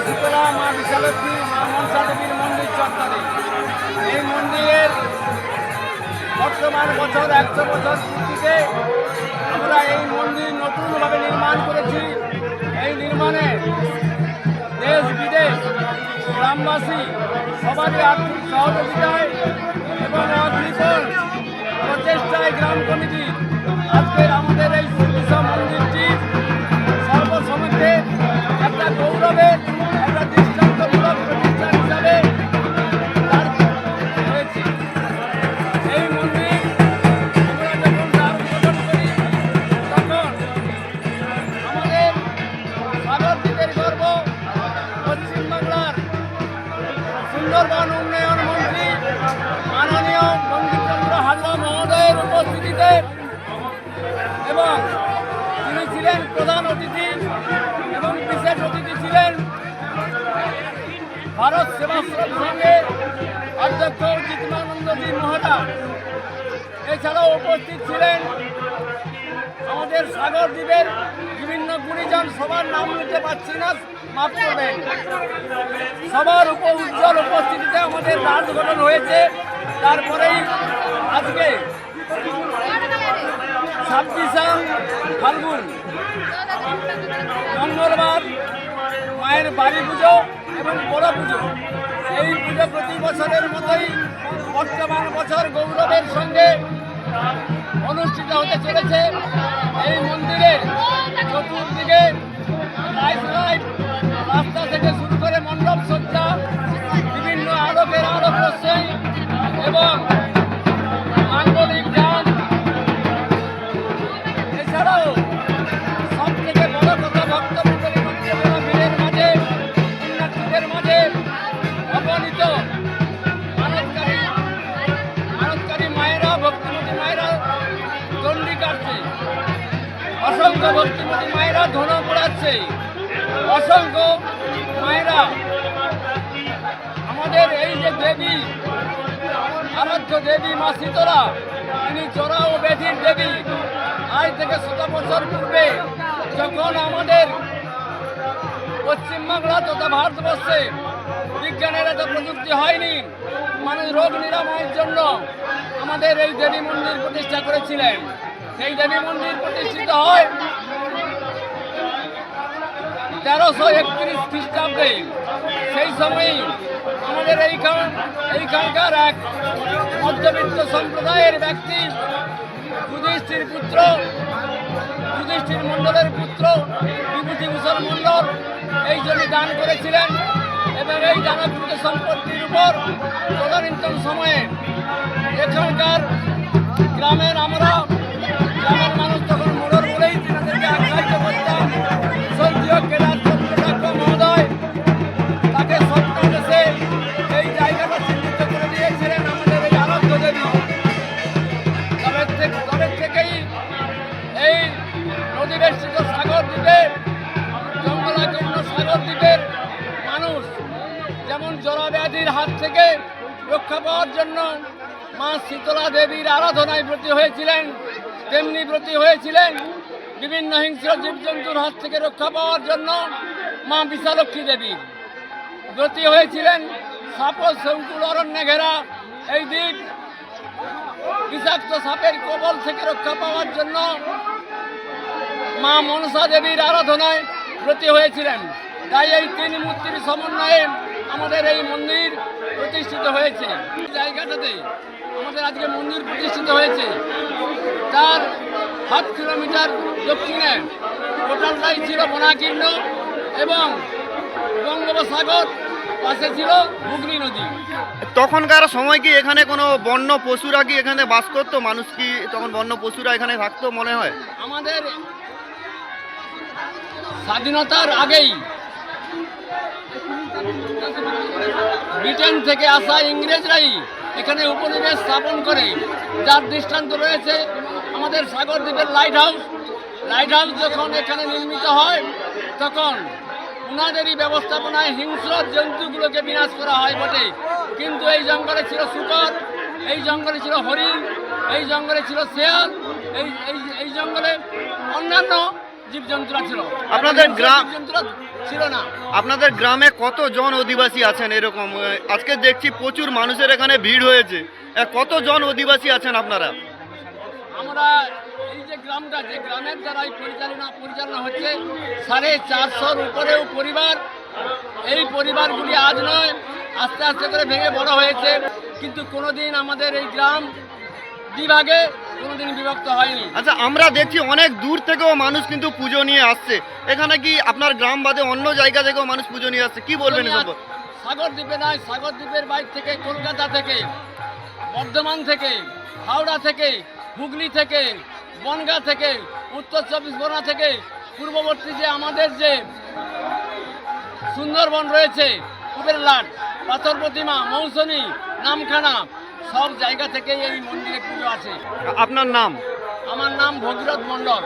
মন্দির মা মনসা দেবীর মন্দির চত্বরে। এই মন্দিরের বর্তমান বছর একশো বছর পূর্তিতে আমরা এই মন্দির নতুনভাবে নির্মাণ করেছি। এই নির্মাণে দেশ, বিদেশ, গ্রামবাসী সবারই আর্থিক সহযোগিতায় এবং অগ্নিকর প্রচেষ্টায় গ্রাম কমিটি ছিলেন প্রধান অতিথি এবং বিশেষ অতিথি ছিলেন ভারত সেবাশ্রম সংঘের অধ্যক্ষ জিতমানন্দজি মহারাজ। এছাড়াও উপস্থিত ছিলেন আমাদের সাগর দ্বীপের বিভিন্ন গুণীজন, সবার নাম নিতে পারছি না, মাফ করবেন। সবার উপ উজ্জ্বল উপস্থিতিতে আমাদের রাত গঠন হয়েছে। তারপরেই আজকে ছাব্বিশা ফাল্গুন মঙ্গলবার মায়ের বাড়ি পুজো এবং বড় পুজো। এই পুজো প্রতি বছরের মতোই বর্তমান বছর গৌরবের সঙ্গে অনুষ্ঠিত হতে চলেছে। এই মন্দিরের অসংখ্য মায়েরা ধন পড়াচ্ছে। অসংখ্য মায়েরা। আমাদের এই যে দেবী, আরাধ্য দেবী মা শীতলা, তিনি চোরা ও ব্যাধির দেবী। আজ থেকে শত বছর পূর্বে যখন আমাদের পশ্চিমবাংলা তথা ভারতবর্ষে বিজ্ঞানের এত প্রযুক্তি হয়নি, মানুষ রোগ নিরাময়ের জন্য আমাদের এই দেবী মন্দির প্রতিষ্ঠা করেছিলেন। সেই দেবী মন্দির প্রতিষ্ঠিত হয় তেরোশো একত্রিশ খ্রিস্টাব্দে সেই সময়ই আমাদের এইখান, এইখানকার এক মধ্যবিত্ত সম্প্রদায়ের ব্যক্তি, যুধিষ্ঠির পুত্র, যুধিষ্ঠির মণ্ডলের পুত্র বিভূতিভূষণ মণ্ডল, এই জন্য দান করেছিলেন এবং এই দানকৃত সম্পত্তির উপর নদীবেষ্টিত সাগর দ্বীপে জঙ্গলাকীর্ণ সাগর দ্বীপের মানুষ যেমন জরাব্যাধির হাত থেকে রক্ষা পাওয়ার জন্য মা শীতলা দেবীর আরাধনায় ব্রতী হয়েছিলেন, তেমনি ব্রতী হয়েছিলেন বিভিন্ন হিংস্র জীবজন্তুর হাত থেকে রক্ষা পাওয়ার জন্য মা বিশালক্ষী দেবী। ব্রতী হয়েছিলেন সাপ শঙ্কুল অরণ্যে ঘেরা এই দ্বীপ। বিষাক্ত সাপের কবল থেকে রক্ষা পাওয়ার জন্য মা মনসা দেবীর আরাধনায় ব্রতী হয়েছিলেন। তাই এই তিন মূর্তির সমন্বয়ে আমাদের এই মন্দির প্রতিষ্ঠিত হয়েছে। এই জায়গাটাতে আমাদের আজকে মন্দির প্রতিষ্ঠিত হয়েছে। তার সাত কিলোমিটার দক্ষিণে টোটালটাই ছিল বনাকীর্ণ এবং বঙ্গোপসাগর পাশে ছিল হুগলি নদী। তখনকার সময় কি এখানে কোনো বন্য পশুরা কি এখানে বাস করতো? মানুষ কি তখন বন্য পশুরা এখানে থাকতো মনে হয়? আমাদের স্বাধীনতার আগেই ব্রিটেন থেকে আসা ইংরেজরাই এখানে উপনিবেশ স্থাপন করে, যার দৃষ্টান্ত রয়েছে আমাদের সাগর দ্বীপের লাইট হাউস লাইট হাউস যখন এখানে নির্মিত হয়, তখন ওনাদেরই ব্যবস্থাপনায় হিংস্র জন্তুগুলোকে বিনাশ করা হয় বটে। কিন্তু এই জঙ্গলে ছিল শুকর, এই জঙ্গলে ছিল হরিণ, এই জঙ্গলে ছিল শেয়াল এই এই জঙ্গলে অন্যান্য জীবজন্তুরা ছিল। আপনাদের গ্রাম- ছিল না। আপনাদের গ্রামে কতজন অধিবাসী আছেন এরকম? আজকে দেখছি প্রচুর মানুষের এখানে ভিড় হয়েছে। কতজন অধিবাসী আছেন আপনারা? আমরা এই যে গ্রামটা যে গ্রামের দ্বারাই পরিচালনা পরিচালনা হচ্ছে সাড়ে চারশোর উপরেও পরিবার। এই পরিবারগুলি আজ নয় আস্তে আস্তে করে ভেঙে বড় হয়েছে। কিন্তু কোনোদিন আমাদের এই গ্রাম বিভাগে কোনোদিন বিভক্ত হয়নি। আচ্ছা আমরা দেখছি অনেক দূর থেকেও মানুষ কিন্তু পুজো নিয়ে আসছে। এখানে কি আপনার গ্রাম বাদে অন্য জায়গা থেকেও মানুষ পুজো নিয়ে আসছে? কি বলবেন সাগর দ্বীপে নয় সাগর দ্বীপের বাইর থেকে কলকাতা থেকে বর্ধমান থেকে হাওড়া থেকে হুগলি থেকে বনগাঁ থেকে উত্তর চব্বিশ পরগনা থেকে পূর্ববর্তী যে আমাদের যে সুন্দরবন রয়েছে কুবেরলাট পাথর প্রতিমা মৌসুমী নামখানা সব জায়গা থেকে এই মন্দিরে পুজো আছে। আপনার নাম? আমার নাম ভগীরথ মণ্ডল।